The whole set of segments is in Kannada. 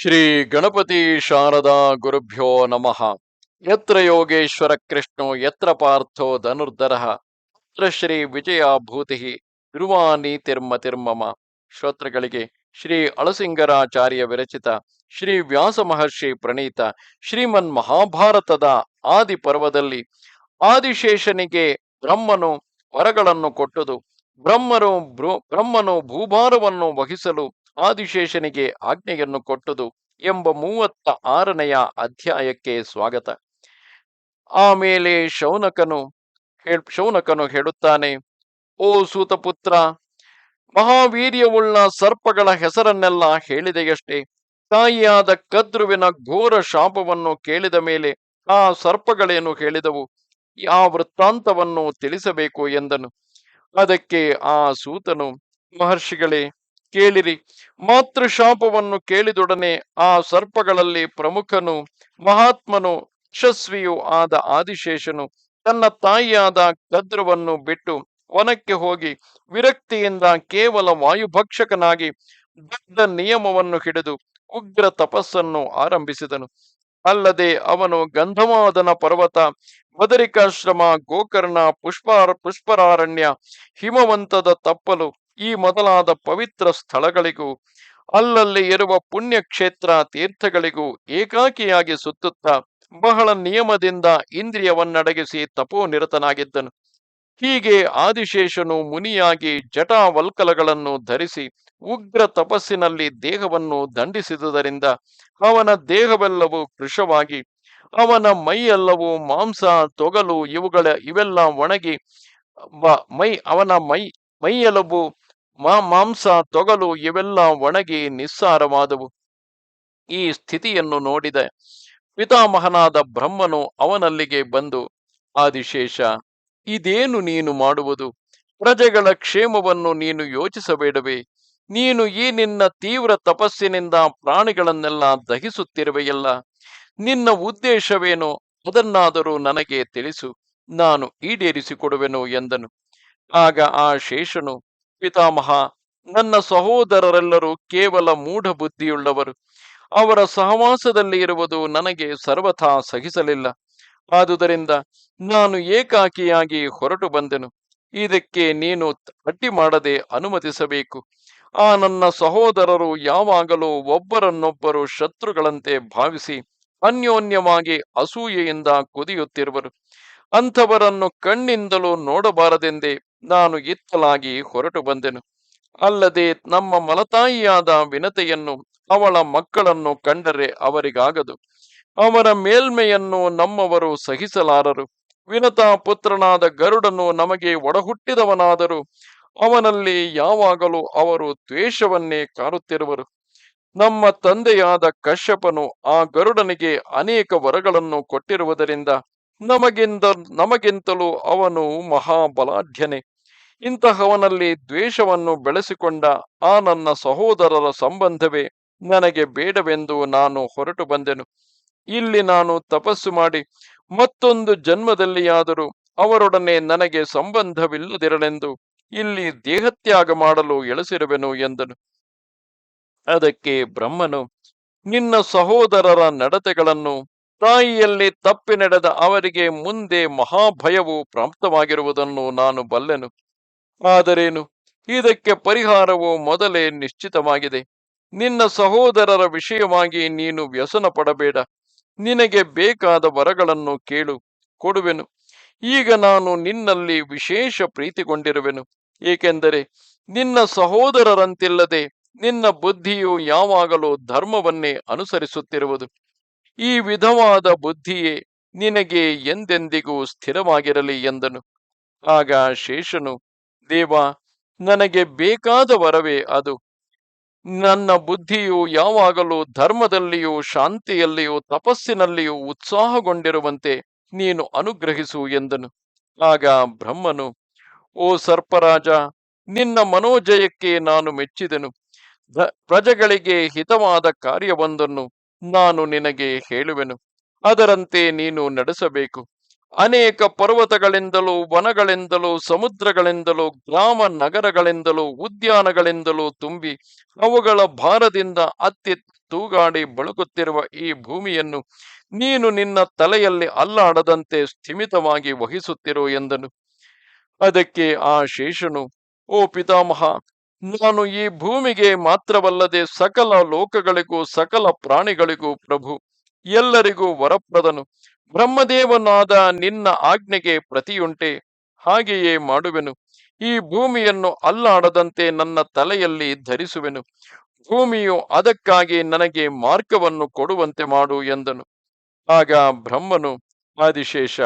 ಶ್ರೀ ಗಣಪತಿ ಶಾರದಾ ಗುರುಭ್ಯೋ ನಮಃ. ಯತ್ರ ಯೋಗೇಶ್ವರ ಕೃಷ್ಣೋ, ಯತ್ರ ಪಾರ್ಥೋ ಧನುರ್ಧರ. ಅತ್ರ ಶ್ರೀ ವಿಜಯ ಭೂತಿ ತಿರ್ಮ ತಿರ್ಮಮ. ಶ್ರೋತೃಗಳಿಗೆ ಶ್ರೀ ಅಳಸಿಂಗರಾಚಾರ್ಯ ವಿರಚಿತ ಶ್ರೀ ವ್ಯಾಸ ಮಹರ್ಷಿ ಪ್ರಣೀತ ಶ್ರೀಮನ್ ಮಹಾಭಾರತದ ಆದಿ ಪರ್ವದಲ್ಲಿ ಆದಿಶೇಷನಿಗೆ ಬ್ರಹ್ಮನು ವರಗಳನ್ನು ಕೊಟ್ಟುದು, ಬ್ರಹ್ಮನು ಬ್ರಹ್ಮನು ಭೂಭಾರವನ್ನು ವಹಿಸಲು ಆದಿಶೇಷನಿಗೆ ಆಜ್ಞೆಯನ್ನು ಕೊಟ್ಟುದು ಎಂಬ ಮೂವತ್ತ ಆರನೆಯ ಅಧ್ಯಾಯಕ್ಕೆ ಸ್ವಾಗತ. ಆಮೇಲೆ ಶೌನಕನು ಶೌನಕನು ಹೇಳುತ್ತಾನೆ, ಓ ಸೂತಪುತ್ರ, ಮಹಾವೀರ್ಯವುಳ್ಳ ಸರ್ಪಗಳ ಹೆಸರನ್ನೆಲ್ಲ ಹೇಳಿದೆಯಷ್ಟೇ. ತಾಯಿಯಾದ ಕದ್ರುವಿನ ಘೋರ ಶಾಪವನ್ನು ಕೇಳಿದ ಮೇಲೆ ಆ ಸರ್ಪಗಳೇನು ಹೇಳಿದವು? ಆ ವೃತ್ತಾಂತವನ್ನು ತಿಳಿಸಬೇಕು ಎಂದನು. ಅದಕ್ಕೆ ಆ ಸೂತನು, ಮಹರ್ಷಿಗಳೇ ಕೇಳಿರಿ. ಮಾತೃಶಾಪವನ್ನು ಕೇಳಿದೊಡನೆ ಆ ಸರ್ಪಗಳಲ್ಲಿ ಪ್ರಮುಖನು, ಮಹಾತ್ಮನು, ಯಶಸ್ವಿಯೂ ಆದ ಆದಿಶೇಷನು ತನ್ನ ತಾಯಿಯಾದ ಗದ್ರವನ್ನು ಬಿಟ್ಟು ವನಕ್ಕೆ ಹೋಗಿ ವಿರಕ್ತಿಯಿಂದ ಕೇವಲ ವಾಯುಭಕ್ಷಕನಾಗಿ ದೊಡ್ಡ ನಿಯಮವನ್ನು ಹಿಡಿದು ಉಗ್ರ ತಪಸ್ಸನ್ನು ಆರಂಭಿಸಿದನು. ಅಲ್ಲದೆ ಅವನು ಗಂಧಮಾದನ ಪರ್ವತ, ಬದರಿಕಾಶ್ರಮ, ಗೋಕರ್ಣ, ಪುಷ್ಪ, ಪುಷ್ಪರಾರಣ್ಯ, ಹಿಮವಂತದ ತಪ್ಪಲು ಈ ಮೊದಲಾದ ಪವಿತ್ರ ಸ್ಥಳಗಳಿಗೂ, ಅಲ್ಲಲ್ಲಿ ಇರುವ ಪುಣ್ಯಕ್ಷೇತ್ರ ತೀರ್ಥಗಳಿಗೂ ಏಕಾಕಿಯಾಗಿ ಸುತ್ತುತ್ತಾ ಬಹಳ ನಿಯಮದಿಂದ ಇಂದ್ರಿಯವನ್ನಡಗಿಸಿ ತಪೋನಿರತನಾಗಿದ್ದನು. ಹೀಗೆ ಆದಿಶೇಷನು ಮುನಿಯಾಗಿ ಜಟಾವಲ್ಕಲಗಳನ್ನು ಧರಿಸಿ ಉಗ್ರ ತಪಸ್ಸಿನಲ್ಲಿ ದೇಹವನ್ನು ದಂಡಿಸಿದುದರಿಂದ ಅವನ ದೇಹವೆಲ್ಲವೂ ಕೃಶವಾಗಿ, ಅವನ ಮೈಯೆಲ್ಲವೂ ಮಾಂಸ, ತೊಗಲು ಇವುಗಳ ಇವೆಲ್ಲ ಒಣಗಿ ಮ- ಅವನ ಮೈ ಮೈಯೆಲುಬು ಮಾ ಮಾಂಸ ತೊಗಲು ಇವೆಲ್ಲ ಒಣಗಿ ನಿಸ್ಸಾರವಾದವು. ಈ ಸ್ಥಿತಿಯನ್ನು ನೋಡಿದ ಪಿತಾಮಹನಾದ ಬ್ರಹ್ಮನು ಅವನಲ್ಲಿಗೆ ಬಂದು, ಆದಿಶೇಷ, ಇದೇನು ನೀನು ಮಾಡುವುದು? ಪ್ರಜೆಗಳ ಕ್ಷೇಮವನ್ನು ನೀನು ಯೋಚಿಸಬೇಡವೇ? ನೀನು ಈ ನಿನ್ನ ತೀವ್ರ ತಪಸ್ಸಿನಿಂದ ಪ್ರಾಣಿಗಳನ್ನೆಲ್ಲ ದಹಿಸುತ್ತಿರುವೆಯಲ್ಲ? ನಿನ್ನ ಉದ್ದೇಶವೇನು? ಅದನ್ನಾದರೂ ನನಗೆ ತಿಳಿಸು, ನಾನು ಈಡೇರಿಸಿಕೊಡುವೆನು ಎಂದನು. ಆಗ ಆ ಶೇಷನು ಪಿತಾಮಹ, ನನ್ನ ಸಹೋದರರೆಲ್ಲರೂ ಕೇವಲ ಮೂಢ ಬುದ್ಧಿಯುಳ್ಳವರು ಅವರ ಸಹವಾಸದಲ್ಲಿ ಇರುವುದು ನನಗೆ ಸರ್ವಥಾ ಸಹಿಸಲಿಲ್ಲ. ಆದುದರಿಂದ ನಾನು ಏಕಾಕಿಯಾಗಿ ಹೊರಟು ಬಂದೆನು. ಇದಕ್ಕೆ ನೀನು ಅಡ್ಡಿ ಮಾಡದೆ ಅನುಮತಿಸಬೇಕು. ಆ ನನ್ನ ಸಹೋದರರು ಯಾವಾಗಲೂ ಒಬ್ಬರನ್ನೊಬ್ಬರು ಶತ್ರುಗಳಂತೆ ಭಾವಿಸಿ ಅನ್ಯೋನ್ಯವಾಗಿ ಅಸೂಯೆಯಿಂದ ಕುದಿಯುತ್ತಿರುವರು. ಅಂಥವರನ್ನು ಕಣ್ಣಿಂದಲೂ ನೋಡಬಾರದೆಂದೇ ನಾನು ಇತ್ತಲಾಗಿ ಹೊರಟು ಬಂದೆನು. ಅಲ್ಲದೆ ನಮ್ಮ ಮಲತಾಯಿಯಾದ ವಿನತೆಯನ್ನು ಅವಳ ಮಕ್ಕಳನ್ನು ಕಂಡರೆ ಅವರಿಗಾಗದು. ಅವರ ಮೇಲ್ಮೆಯನ್ನು ನಮ್ಮವರು ಸಹಿಸಲಾರರು. ವಿನತಾ ಪುತ್ರನಾದ ಗರುಡನು ನಮಗೆ ಒಡಹುಟ್ಟಿದವನಾದರೂ ಅವನಲ್ಲಿ ಯಾವಾಗಲೂ ಅವರು ದ್ವೇಷವನ್ನೇ ಕಾರುತ್ತಿರುವರು. ನಮ್ಮ ತಂದೆಯಾದ ಕಶ್ಯಪನು ಆ ಗರುಡನಿಗೆ ಅನೇಕ ವರಗಳನ್ನು ಕೊಟ್ಟಿರುವುದರಿಂದ ನಮಗಿಂತ ನಮಗಿಂತಲೂ ಅವನು ಮಹಾಬಲಾಢ್ಯನೇ. ಇಂತಹವನಲ್ಲಿ ದ್ವೇಷವನ್ನು ಬೆಳೆಸಿಕೊಂಡ ಆ ನನ್ನ ಸಹೋದರರ ಸಂಬಂಧವೇ ನನಗೆ ಬೇಡವೆಂದು ನಾನು ಹೊರಟು ಬಂದೆನು. ಇಲ್ಲಿ ನಾನು ತಪಸ್ಸು ಮಾಡಿ ಮತ್ತೊಂದು ಜನ್ಮದಲ್ಲಿಯಾದರೂ ಅವರೊಡನೆ ನನಗೆ ಸಂಬಂಧವಿಲ್ಲದಿರಲೆಂದು ಇಲ್ಲಿ ದೇಹತ್ಯಾಗ ಮಾಡಲು ಎಳಸಿರುವೆನು ಎಂದನು. ಅದಕ್ಕೆ ಬ್ರಹ್ಮನು, ನಿನ್ನ ಸಹೋದರರ ನಡತೆಗಳನ್ನು ತಾಯಿಯಲ್ಲಿ ತಪ್ಪಿ ನಡೆದ ಅವರಿಗೆ ಮುಂದೆ ಮಹಾಭಯವು ಪ್ರಾಪ್ತವಾಗಿರುವುದನ್ನು ನಾನು ಬಲ್ಲೆನು. ಆದರೇನು? ಇದಕ್ಕೆ ಪರಿಹಾರವು ಮೊದಲೇ ನಿಶ್ಚಿತವಾಗಿದೆ. ನಿನ್ನ ಸಹೋದರರ ವಿಷಯವಾಗಿ ನೀನು ವ್ಯಸನ ಪಡಬೇಡ ನಿನಗೆ ಬೇಕಾದ ವರಗಳನ್ನು ಕೇಳು, ಕೊಡುವೆನು. ಈಗ ನಾನು ನಿನ್ನಲ್ಲಿ ವಿಶೇಷ ಪ್ರೀತಿಗೊಂಡಿರುವೆನು. ಏಕೆಂದರೆ ನಿನ್ನ ಸಹೋದರರಂತಿಲ್ಲದೆ ನಿನ್ನ ಬುದ್ಧಿಯು ಯಾವಾಗಲೂ ಧರ್ಮವನ್ನೇ ಅನುಸರಿಸುತ್ತಿರುವುದು. ಈ ವಿಧವಾದ ಬುದ್ಧಿಯೇ ನಿನಗೆ ಎಂದೆಂದಿಗೂ ಸ್ಥಿರವಾಗಿರಲಿ ಎಂದನು. ಆಗ ಶೇಷನು ದೇವ, ನನಗೆ ಬೇಕಾದ ವರವೇ ಅದು. ನನ್ನ ಬುದ್ಧಿಯು ಯಾವಾಗಲೂ ಧರ್ಮದಲ್ಲಿಯೂ, ಶಾಂತಿಯಲ್ಲಿಯೂ, ತಪಸ್ಸಿನಲ್ಲಿಯೂ ಉತ್ಸಾಹಗೊಂಡಿರುವಂತೆ ನೀನು ಅನುಗ್ರಹಿಸು ಎಂದನು. ಆಗ ಬ್ರಹ್ಮನು, ಓ ಸರ್ಪರಾಜ, ನಿನ್ನ ಮನೋಜಯಕ್ಕೆ ನಾನು ಮೆಚ್ಚಿದೆನು. ಪ್ರಜೆಗಳಿಗೆ ಹಿತವಾದ ಕಾರ್ಯವೊಂದನ್ನು ನಾನು ನಿನಗೆ ಹೇಳುವೆನು. ಅದರಂತೆ ನೀನು ನಡೆಸಬೇಕು. ಅನೇಕ ಪರ್ವತಗಳಿಂದಲೂ, ವನಗಳಿಂದಲೂ, ಸಮುದ್ರಗಳಿಂದಲೂ, ಗ್ರಾಮ ನಗರಗಳಿಂದಲೂ, ಉದ್ಯಾನಗಳಿಂದಲೂ ತುಂಬಿ ಅವುಗಳ ಭಾರದಿಂದ ಅತ್ತಿ ತೂಗಾಡಿ ಬಳುಕುತ್ತಿರುವ ಈ ಭೂಮಿಯನ್ನು ನೀನು ನಿನ್ನ ತಲೆಯಲ್ಲಿ ಅಲ್ಲಾಡದಂತೆ ಸ್ಥಿಮಿತವಾಗಿ ವಹಿಸುತ್ತಿರು ಎಂದನು. ಅದಕ್ಕೆ ಆ ಶೇಷನು, ಓ ಪಿತಾಮಹ, ನಾನು ಈ ಭೂಮಿಗೆ ಮಾತ್ರವಲ್ಲದೆ ಸಕಲ ಲೋಕಗಳಿಗೂ, ಸಕಲ ಪ್ರಾಣಿಗಳಿಗೂ ಪ್ರಭು ಎಲ್ಲರಿಗೂ ವರಪ್ರದನು. ಬ್ರಹ್ಮದೇವನಾದ ನಿನ್ನ ಆಜ್ಞೆಗೆ ಪ್ರತಿಯುಂಟೆ. ಹಾಗೆಯೇ ಮಾಡುವೆನು. ಈ ಭೂಮಿಯನ್ನು ಅಲ್ಲಾಡದಂತೆ ನನ್ನ ತಲೆಯಲ್ಲಿ ಧರಿಸುವೆನು. ಭೂಮಿಯು ಅದಕ್ಕಾಗಿ ನನಗೆ ಮಾರ್ಗವನ್ನು ಕೊಡುವಂತೆ ಮಾಡು ಎಂದನು. ಆಗ ಬ್ರಹ್ಮನು, ಆದಿಶೇಷ,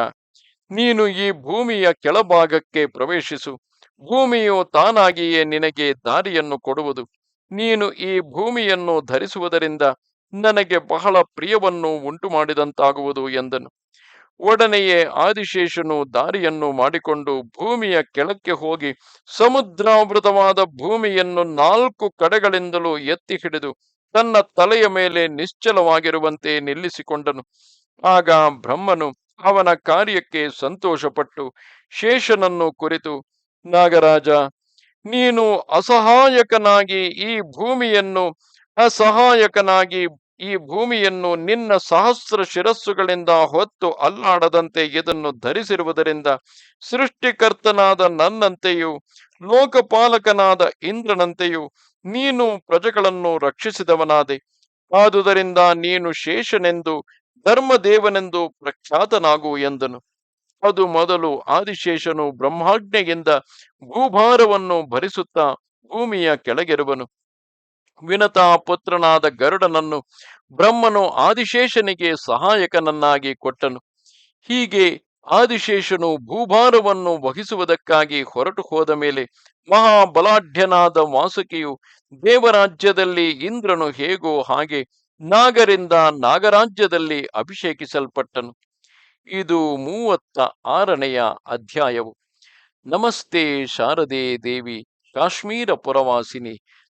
ನೀನು ಈ ಭೂಮಿಯ ಕೆಳಭಾಗಕ್ಕೆ ಪ್ರವೇಶಿಸು. ಭೂಮಿಯು ತಾನಾಗಿಯೇ ನಿನಗೆ ದಾರಿಯನ್ನು ಕೊಡುವುದು. ನೀನು ಈ ಭೂಮಿಯನ್ನು ಧರಿಸುವುದರಿಂದ ನನಗೆ ಬಹಳ ಪ್ರಿಯವನ್ನು ಉಂಟು ಮಾಡಿದಂತಾಗುವುದು ಎಂದನು. ಒಡನೆಯೇ ಆದಿಶೇಷನು ದಾರಿಯನ್ನು ಮಾಡಿಕೊಂಡು ಭೂಮಿಯ ಕೆಳಕ್ಕೆ ಹೋಗಿ ಸಮುದ್ರಾವೃತವಾದ ಭೂಮಿಯನ್ನು ನಾಲ್ಕು ಕಡೆಗಳಿಂದಲೂ ಎತ್ತಿ ಹಿಡಿದು ತನ್ನ ತಲೆಯ ಮೇಲೆ ನಿಶ್ಚಲವಾಗಿರುವಂತೆ ನಿಲ್ಲಿಸಿಕೊಂಡನು. ಆಗ ಬ್ರಹ್ಮನು ಅವನ ಕಾರ್ಯಕ್ಕೆ ಸಂತೋಷಪಟ್ಟು ಶೇಷನನ್ನು ಕುರಿತು, ನಾಗರಾಜ, ನೀನು ಅಸಹಾಯಕನಾಗಿ ಈ ಭೂಮಿಯನ್ನು ಅಸಹಾಯಕನಾಗಿ ಈ ಭೂಮಿಯನ್ನು ನಿನ್ನ ಸಹಸ್ರ ಶಿರಸ್ಸುಗಳಿಂದ ಹೊತ್ತು ಅಲ್ಲಾಡದಂತೆ ಇದನ್ನು ಧರಿಸಿರುವುದರಿಂದ ಸೃಷ್ಟಿಕರ್ತನಾದ ನನ್ನಂತೆಯೂ ಲೋಕಪಾಲಕನಾದ ಇಂದ್ರನಂತೆಯೂ ನೀನು ಪ್ರಜೆಗಳನ್ನು ರಕ್ಷಿಸಿದವನಾದೆ. ಆದುದರಿಂದ ನೀನು ಶೇಷನೆಂದು ಧರ್ಮದೇವನೆಂದು ಪ್ರಖ್ಯಾತನಾಗು ಎಂದನು. ಅದು ಮೊದಲು ಆದಿಶೇಷನು ಬ್ರಹ್ಮಾಜ್ಞೆಯಿಂದ ಭೂಭಾರವನ್ನು ಭರಿಸುತ್ತಾ ಭೂಮಿಯ ಕೆಳಗಿರುವನು. ವಿನತಾ ಪುತ್ರನಾದ ಗರುಡನನ್ನು ಬ್ರಹ್ಮನು ಆದಿಶೇಷನಿಗೆ ಸಹಾಯಕನನ್ನಾಗಿ ಕೊಟ್ಟನು. ಹೀಗೆ ಆದಿಶೇಷನು ಭೂಭಾರವನ್ನು ವಹಿಸುವುದಕ್ಕಾಗಿ ಹೊರಟು ಹೋದ ಮೇಲೆ ಮಹಾಬಲಾಢ್ಯನಾದ ವಾಸುಕಿಯು ದೇವರಾಜ್ಯದಲ್ಲಿ ಇಂದ್ರನು ಹೇಗೋ ಹಾಗೆ ನಾಗರಿಂದ ನಾಗರಾಜ್ಯದಲ್ಲಿ ಅಭಿಷೇಕಿಸಲ್ಪಟ್ಟನು. ಇದು ಮೂವತ್ತ ಆರನೆಯ ಅಧ್ಯಾಯವು. ನಮಸ್ತೆ ಶಾರದೆ ದೇವಿ, ಕಾಶ್ಮೀರ ಪುರವಾಸಿನಿ